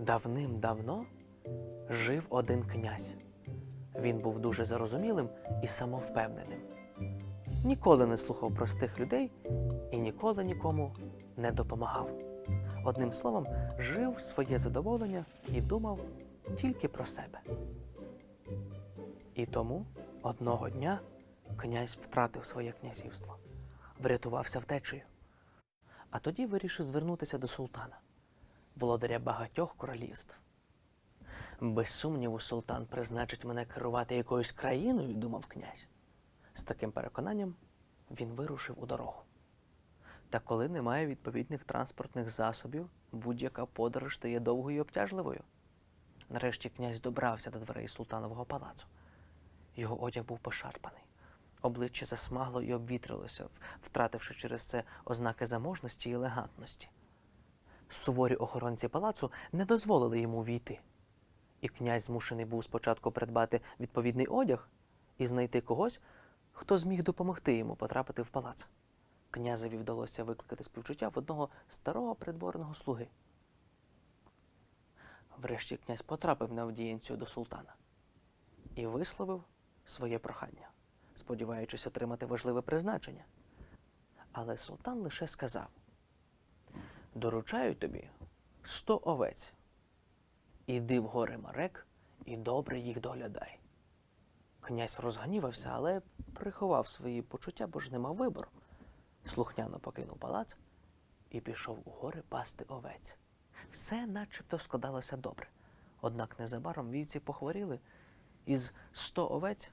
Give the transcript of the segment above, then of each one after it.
Давним-давно жив один князь. Він був дуже зарозумілим і самовпевненим. Ніколи не слухав простих людей і ніколи нікому не допомагав. Одним словом, жив своє задоволення і думав тільки про себе. І тому одного дня князь втратив своє князівство, врятувався втечею. А тоді вирішив звернутися до султана, володаря багатьох королівств. Без сумніву, султан призначить мене керувати якоюсь країною, думав князь. З таким переконанням він вирушив у дорогу. Та коли немає відповідних транспортних засобів, будь-яка подорож стає довгою і обтяжливою. Нарешті князь добрався до дверей султанового палацу. Його одяг був пошарпаний, обличчя засмагло і обвітрилося, втративши через це ознаки заможності і елегантності. Суворі охоронці палацу не дозволили йому війти, і князь змушений був спочатку придбати відповідний одяг і знайти когось, хто зміг допомогти йому потрапити в палац. Князеві вдалося викликати співчуття в одного старого придворного слуги. Врешті князь потрапив на аудієнцію до султана і висловив своє прохання, сподіваючись отримати важливе призначення. Але султан лише сказав: Доручаю тобі сто овець. Іди в гори Марек і добре їх доглядай. Князь розгнівався, але приховав свої почуття, бо ж не мав вибору. Слухняно покинув палац і пішов у гори пасти овець. Все начебто складалося добре. Однак незабаром вівці похворіли, із сто овець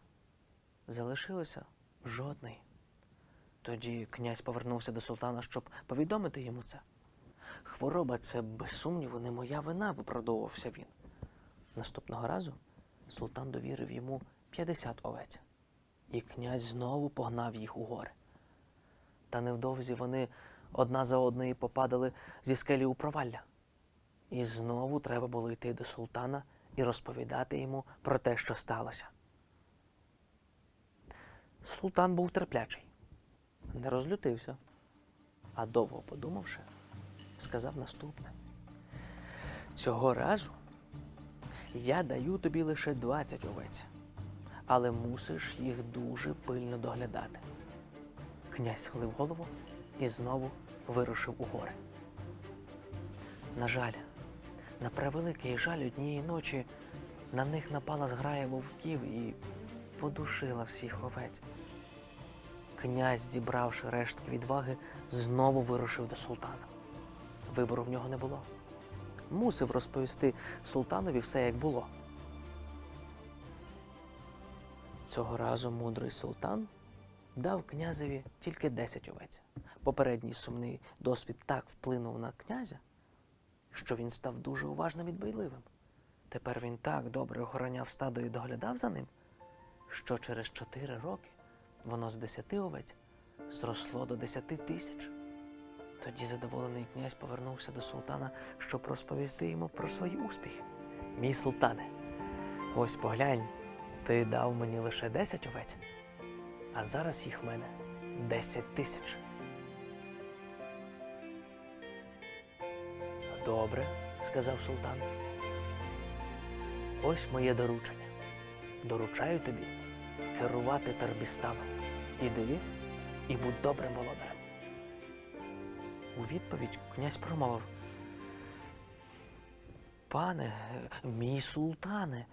залишилося жодної. Тоді князь повернувся до султана, щоб повідомити йому це. Хвороба це, без сумніву, не моя вина, виправдовувався він. Наступного разу султан довірив йому 50 овець, і князь знову погнав їх у гори. Та невдовзі вони одна за одною попадали зі скелі у провалля. І знову треба було йти до султана і розповідати йому про те, що сталося. Султан був терплячий, не розлютився, а довго подумавши, сказав наступне: Цього разу я даю тобі лише 20 овець, але мусиш їх дуже пильно доглядати. Князь схилив голову і знову вирушив у гори. На жаль, на превеликий жаль однієї ночі на них напала зграя вовків і подушила всіх овець. Князь, зібравши рештки відваги, знову вирушив до султана. Вибору в нього не було. Мусив розповісти султанові все, як було. Цього разу мудрий султан дав князеві тільки 10 овець. Попередній сумний досвід так вплинув на князя, що він став дуже уважним і дбайливим. Тепер він так добре охороняв стадо і доглядав за ним, що через 4 роки воно з 10 овець зросло до 10 тисяч. Тоді задоволений князь повернувся до султана, щоб розповісти йому про свої успіхи. Мій султане, ось поглянь, ти дав мені лише 10 овець, а зараз їх в мене 10 тисяч. Добре, сказав султан. Ось моє доручення. Доручаю тобі керувати Тарбістаном. Іди і будь добрим володарем. У відповідь князь промовив. Пане, мій султане,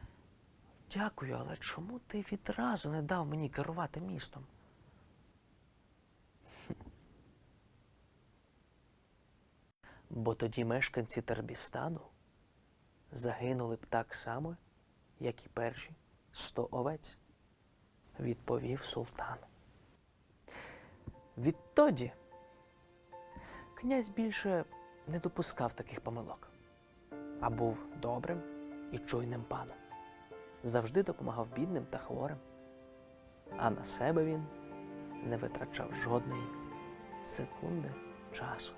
дякую, але чому ти відразу не дав мені керувати містом? Бо тоді мешканці Тербістану загинули б так само, як і перші сто овець, відповів султан. Відтоді князь більше не допускав таких помилок, а був добрим і чуйним паном. Завжди допомагав бідним та хворим, а на себе він не витрачав жодної секунди часу.